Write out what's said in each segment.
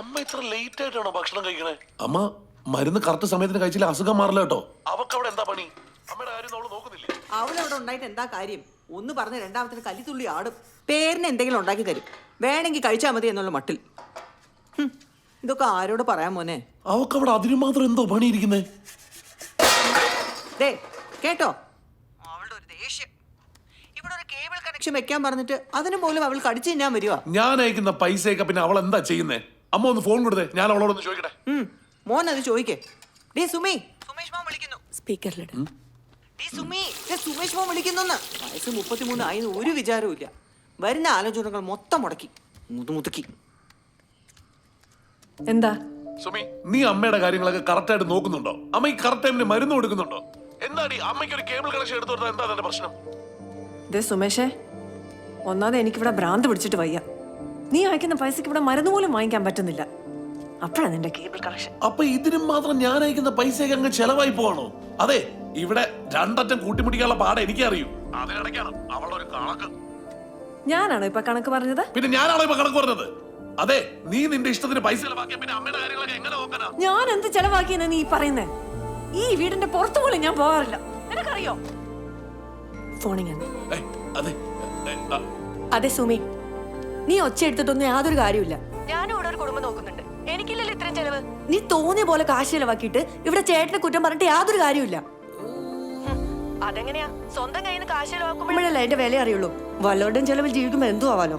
അമ്മ ഇത്ര ലേറ്റ് ആയിട്ടാണോ ഭക്ഷണം കഴിക്കണേ? അമ്മ മരുന്ന് കറക്റ്റ് സമയത്തിന് കഴിച്ചില്ല അസുഖം മാറില്ല കേട്ടോ. അവക്ക് അവിടെ എന്താ പണി? അമ്മയുടെ കാര്യം അവൾ നോക്കുന്നില്ല? അവളവിടെ ഉണ്ടായിട്ട് എന്താ കാര്യം? ഒന്ന് പറഞ്ഞ് രണ്ടാമത്തിന് കല്ലിത്തുള്ളി ആടും. പേരിന് എന്തെങ്കിലും ഉണ്ടാക്കി തരും. വേണമെങ്കിൽ കഴിച്ചാൽ മതി എന്നുള്ള മട്ടിൽ. ഹും, ഇതൊക്കെ ആരോട് പറയാൻ മോനെ? അവക്ക് അവിടെ അതിന് മാത്രം എന്തോ പണിയിരിക്കുന്നത് ദേ കേട്ടോ? അവളുടെ ഒരു ദേഷ്യം. ഇവിടെ ഒരു കേബിൾ കണക്ഷൻ വെക്കാൻ പറഞ്ഞിട്ട് അതിനു പോലും അവൾ കടിച്ചു തിന്നാൻ വരുവാ. ഞാൻ അയക്കുന്ന പൈസയൊക്കെ പിന്നെ അവൾ എന്താ ചെയ്യുന്നേ? അമ്മ ഒന്ന് ഫോൺ കൊടുത്തേ. ഞാൻ അവളോട് ഒന്ന് ചോദിക്കട്ടെ. മോൻ അത് ചോദിക്കേ. ഡേ സുമി. സുമേഷ് മോൻ വിളിക്കുന്നു. സ്പീക്കറിൽ ഡേ സുമി. ദേ സുമേഷ് മോൻ വിളിക്കുന്നു വയസ്സ് മുപ്പത്തിമൂന്ന് ആയി ഒരു വിചാരവും ഇല്ല വരുന്ന ആലോചനകൾ മൊത്തം മുടക്കി. മുതുമുതുക്കി എന്താ? സുമി നീ അമ്മയുടെ കാര്യങ്ങളൊക്കെ കറക്റ്റ് ആയിട്ട് നോക്കുന്നുണ്ടോ? അമ്മ ഈ കറക്റ്റ് ടൈമിന് മരുന്ന് കൊടുക്കുന്നുണ്ടോ? എന്താടി അമ്മയ്ക്ക് ഒരു കേബിൾ കണക്ഷൻ എടുത്തു കൊടുത്താൽ എന്താ അതിന്റെ പ്രശ്നം? ദേ സുമേഷേ ഒന്നാമത് എനിക്കിവിടെ ഭ്രാന്ത് പിടിച്ചിട്ട് വയ്യ. നീ അയക്കുന്ന പൈസക്ക് ഇവിടെ മരുന്ന് പോലും വാങ്ങിക്കാൻ പറ്റുന്നില്ല. അപ്പഴാണ് നിന്റെ കേബിൾ കണക്ഷൻ അപ്പൊ ഇതിനും മാത്രം ഞാൻ അയക്കുന്ന പൈസയൊക്കെ അങ്ങ് ചെലവായി പോവാണോ? അതെ ഇവിടെ രണ്ടറ്റം കൂട്ടിമുട്ടിക്കാനുള്ള പാടെ എനിക്കറിയൂ. അതിനിടയ്ക്കാണ് അവളുടെ ഒരു കണക്ക്. ഞാനാണോ ഇപ്പൊ കണക്ക് പറഞ്ഞത്? പിന്നെ ഞാനാണോ ഇപ്പൊ കണക്ക് പറഞ്ഞത്? അതെ നീ നിന്റെ ഇഷ്ടത്തിന് പൈസ ചെലവാക്കിയ പിന്നെ അമ്മയുടെ കാര്യങ്ങളൊക്കെ എങ്ങനെ നോക്കാനാ? ഞാൻ എന്ത് ചെലവാക്കിയെന്ന് നീ പറയുന്നേ? ഈ വീടിന്റെ പുറത്തു പോലും ഞാൻ പോകാറില്ല. നിനക്കറിയോ? ഫോണിങ് അതെ അതെ സുമി. നീ ഒച്ച എടുത്തിട്ടൊന്നും യാതൊരു കാര്യമില്ല ഞാനും ഇവിടെ ഒരു കുടുംബം നോക്കുന്നുണ്ട്. എനിക്കില്ലല്ലോ ഇത്രയും ചെലവ്. നീ തോന്നിയ പോലെ കാശ് ചെലവാക്കിയിട്ട് ഇവിടെ ചേട്ടനെ കുറ്റം പറഞ്ഞിട്ട് യാതൊരു കാര്യമില്ല അതെങ്ങനെയാ? സ്വന്തം കയ്യിൽ നിന്ന് കാശ് ചെലവാക്കുമ്പോഴല്ലേ എന്റെ വില അറിയുള്ളൂ. വല്ലോടും ചെലവിൽ ജീവിക്കുമ്പോ എന്തു ആവാലോ.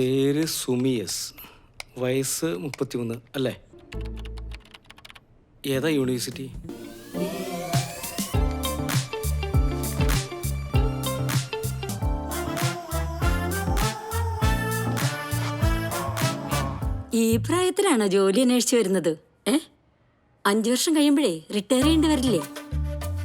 പേര് സുമിയസ്. വയസ്സ് മുപ്പത്തിമൂന്ന് അല്ലേ? ഏതാ യൂണിവേഴ്സിറ്റി? ഈ പ്രായത്തിലാണോ ജോലി അന്വേഷിച്ചു വരുന്നത്? ഏ? അഞ്ചു വർഷം കഴിയുമ്പോഴേ റിട്ടയർ ചെയ്യേണ്ടി വരില്ലേ?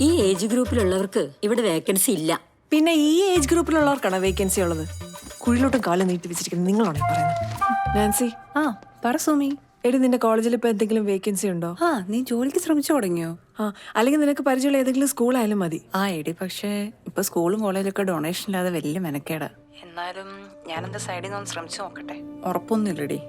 ഈ ഏജ് ഗ്രൂപ്പിലുള്ളവർക്ക് ഇവിടെ വേക്കൻസി ഇല്ല. പിന്നെ ഈ ഏജ് ഗ്രൂപ്പിലുള്ളവർക്കാണ് വേക്കൻസി ഉള്ളത്? കുഴിലോട്ടും കാലം നീട്ടി വെച്ചിരിക്കുന്നത് നിങ്ങളാണോ പറയുന്നത്? നാൻസി. ആ പറ സുമി. എടി നിന്റെ കോളേജിൽ ഇപ്പൊ എന്തെങ്കിലും വേക്കൻസി ഉണ്ടോ? ആ നീ ജോലിക്ക് ശ്രമിച്ചു തുടങ്ങിയോ? ആ അല്ലെങ്കിൽ നിനക്ക് പരിചയമുള്ള ഏതെങ്കിലും സ്കൂളായാലും മതി. ആ എടി പക്ഷേ ഇപ്പൊ സ്കൂളും കോളേജിലൊക്കെ ഡൊണേഷൻ ഇല്ലാതെ വലിയ മെനക്കേടാ. എന്നാലും ഞാൻ എന്റെ സൈഡിൽ നിന്ന് ഒന്ന് ശ്രമിച്ചു നോക്കട്ടെ. ഉറപ്പൊന്നുമില്ലടി.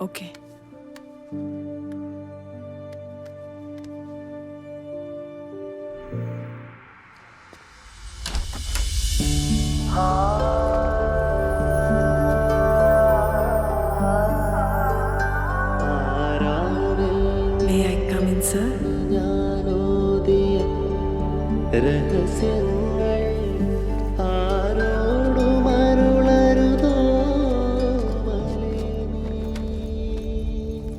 Okay May sir? ഞാനോദിയ രഹസ്യങ്ങൾ ആരോടും അരുളരുതോ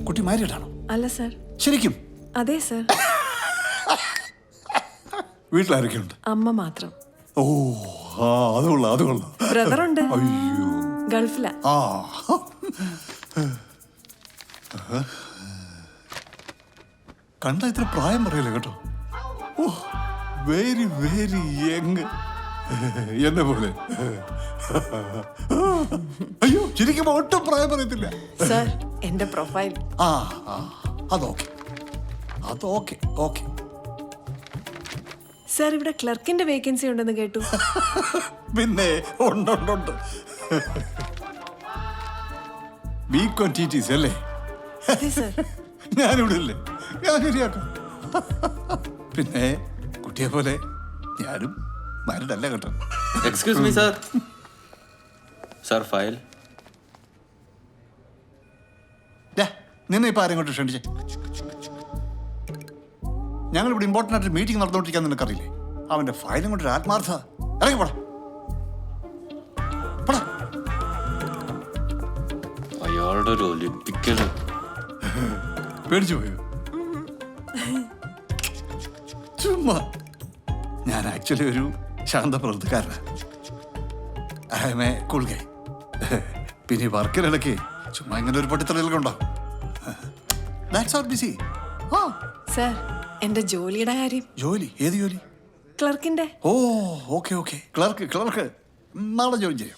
കുട്ടി മാരിയിട്ടാണോ അല്ല സർ. ശരിക്കും? അതെ സർ. വീട്ടിലാരൊക്കെയുണ്ട്? അമ്മ മാത്രം. ഓ ആ അത് കൊള്ളാം അത് കൊള്ളാം. ബ്രദറുണ്ട്. അയ്യോ. ഗൾഫിലാ. ആ. കണ്ട ഇത്ര പ്രായം പറയില്ല കേട്ടോ? ഓ വെരി വെരി യങ് എന്നെ പോലെ. അയ്യോ ശരിക്കും ഒട്ടും പ്രായം പറയത്തില്ല. സർ എന്റെ പ്രൊഫൈൽ ആ ആ അതോക്കെ അത് ഓക്കെ സർ ഇവിടെ ക്ലർക്കിന്റെ വേക്കൻസി ഉണ്ടെന്ന് കേട്ടു. പിന്നെ ഉണ്ടുണ്ടുണ്ട് B on T T C അല്ലേ ഞാനിവിടെ ഇല്ലേ ഞാൻ ശരിയാക്കാം. പിന്നെ കുട്ടിയെ പോലെ ഞാനും മരുന്നല്ല കേട്ടോ. Excuse me sir sir file നിന്നെ ഇപ്പൊ ആരെയും കൊണ്ട് ക്ഷണിച്ചേ? ഞങ്ങൾ ഇവിടെ ഇമ്പോർട്ടന്റ് ആയിട്ട് മീറ്റിംഗ് നടന്നുകൊണ്ടിരിക്കാൻ നിനക്കറിയില്ലേ? അവന്റെ ഫയലും കൊണ്ട് ഒരു ആത്മാർത്ഥ ഇറങ്ങി പോടാ. അയാളുടെ ഒരു ഒലിപ്പിക്കൽ പേടിച്ചു പോയോ? ചുമ്മാ. ഞാൻ ആക്ച്വലി ഒരു ശാന്ത പ്രവൃത്തിക്കാരനാണ് ഐ എം എ കുൾഗൈ പിന്നെ ഈ വർക്കിനിടയ്ക്ക് ചുമ്മാ ഇങ്ങനെ ഒരു പൊട്ടിത്തെളികളൊക്കെ ഉണ്ടാവും that's R busy oh sir എന്റെ ജോലിയുടെ കാര്യം. ജോലി? ഏത് ജോലി? ക്ലർക്കിന്റെ. ഓ ഓക്കെ ഓക്കെ. Clerk clerk. നാളെ ജോയിൻ ചെയ്യാം.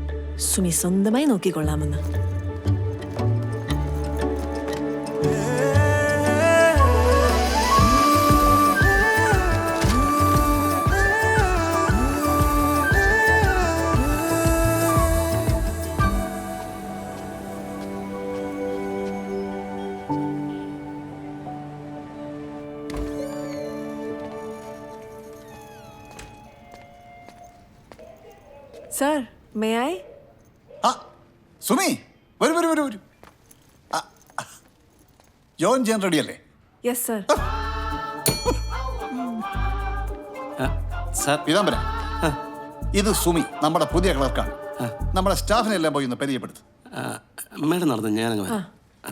숨이 썬드마이 녹이걸라무나 Sir, may I? ആ സുമി വരൂ വരൂ വരൂ വരൂ. ആ, ആ. ജോയിൻ ചെയ്യാൻ റെഡി അല്ലേ യെസ് സർ. സാർ പീതാംബര ഇത് സുമി നമ്മുടെ പുതിയ ക്ലർക്കാണ്. നമ്മുടെ സ്റ്റാഫിനെ എല്ലാം പോയി ഒന്ന് പരിചയപ്പെടുത്തു. മേഡം നടന്നു ഞാനങ്ങ് വരാം. ആ.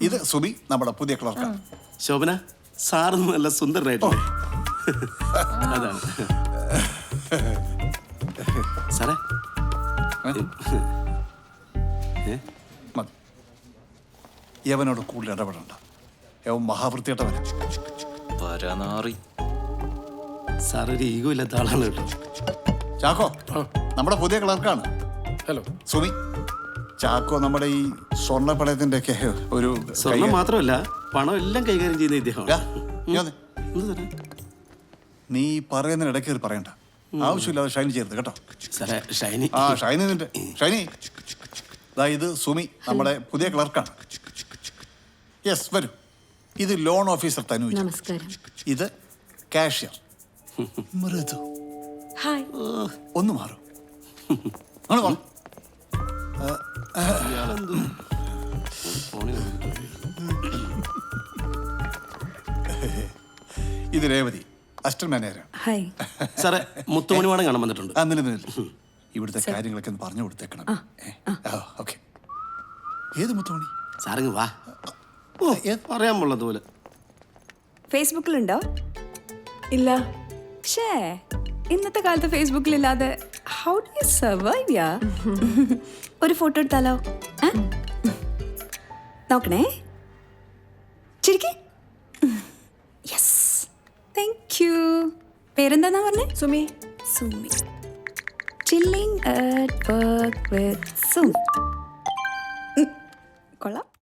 ഇത് സുബി നമ്മുടെ പുതിയ ക്ലർക്കാണ്. ശോഭന സാറൊന്നും നല്ല സുന്ദരനായിട്ട് അതാണ്. സാറേ? മതി. യവനോട് കൂടുതൽ ഇടപെടണ്ട. യവൻ മഹാവൃത്തിയിട്ടവനാ പരനാറി സാർ ഒരു ഈഗോ ഇല്ലാത്ത ആളാണ് കേട്ടോ. ചാക്കോ നമ്മുടെ പുതിയ ക്ലർക്കാണ്. ഹലോ. സുമി ചാക്കോ നമ്മുടെ ഈ സ്വർണ പണയത്തിന്റെ ഒക്കെ ഒരു സ്വർണം മാത്രമല്ല പണം എല്ലാം കൈകാര്യം ചെയ്യുന്ന ഇദ്ദേഹം. നീ പറയുന്നതിന് ഇടയ്ക്ക് പറയണ്ട. ആവശ്യമില്ലാതെ ഷൈനി ചേർത്ത് കേട്ടോ. ഷൈനി. ആ ഷൈനി നിന്റെ ഷൈനി. ഇത് സുമി നമ്മുടെ പുതിയ ക്ലർക്കാണ്. യെസ് വരൂ. ഇത് ലോൺ ഓഫീസർ തനു ഇത് കാഷ്യർ. മൃദു. ഒന്ന് മാറും. ഇത് രേവതി അസ്റ്റർ മാനേജറാണ്. ഹായ്. സാറേ മുത്തുമണിവാടം കാണാൻ വന്നിട്ടുണ്ട്. ആ നില നില. ഇവിടുത്തെ കാര്യങ്ങളൊക്കെ ഒന്ന് പറഞ്ഞു കൊടുത്തേക്കണം. ഓക്കെ. ഏത് മുത്തുമണി? സാറിങ് വാ. ഓ പറയാൻ പോലെ ഫേസ്ബുക്കിലുണ്ടോ? ഇല്ല. ഷേ. ഇന്നത്തെ കാലത്ത് ഫേസ്ബുക്കിലില്ലാതെ how do you survive ya? ഒരു ഫോട്ടോ എടുത്താലോ? നോക്കണേ. ശരിക്കും യെസ് താങ്ക് യു പേരെന്താന്നാ പറഞ്ഞേ? Sumi. Sumi. Chilling at work with Sumi. കൊള്ളാം.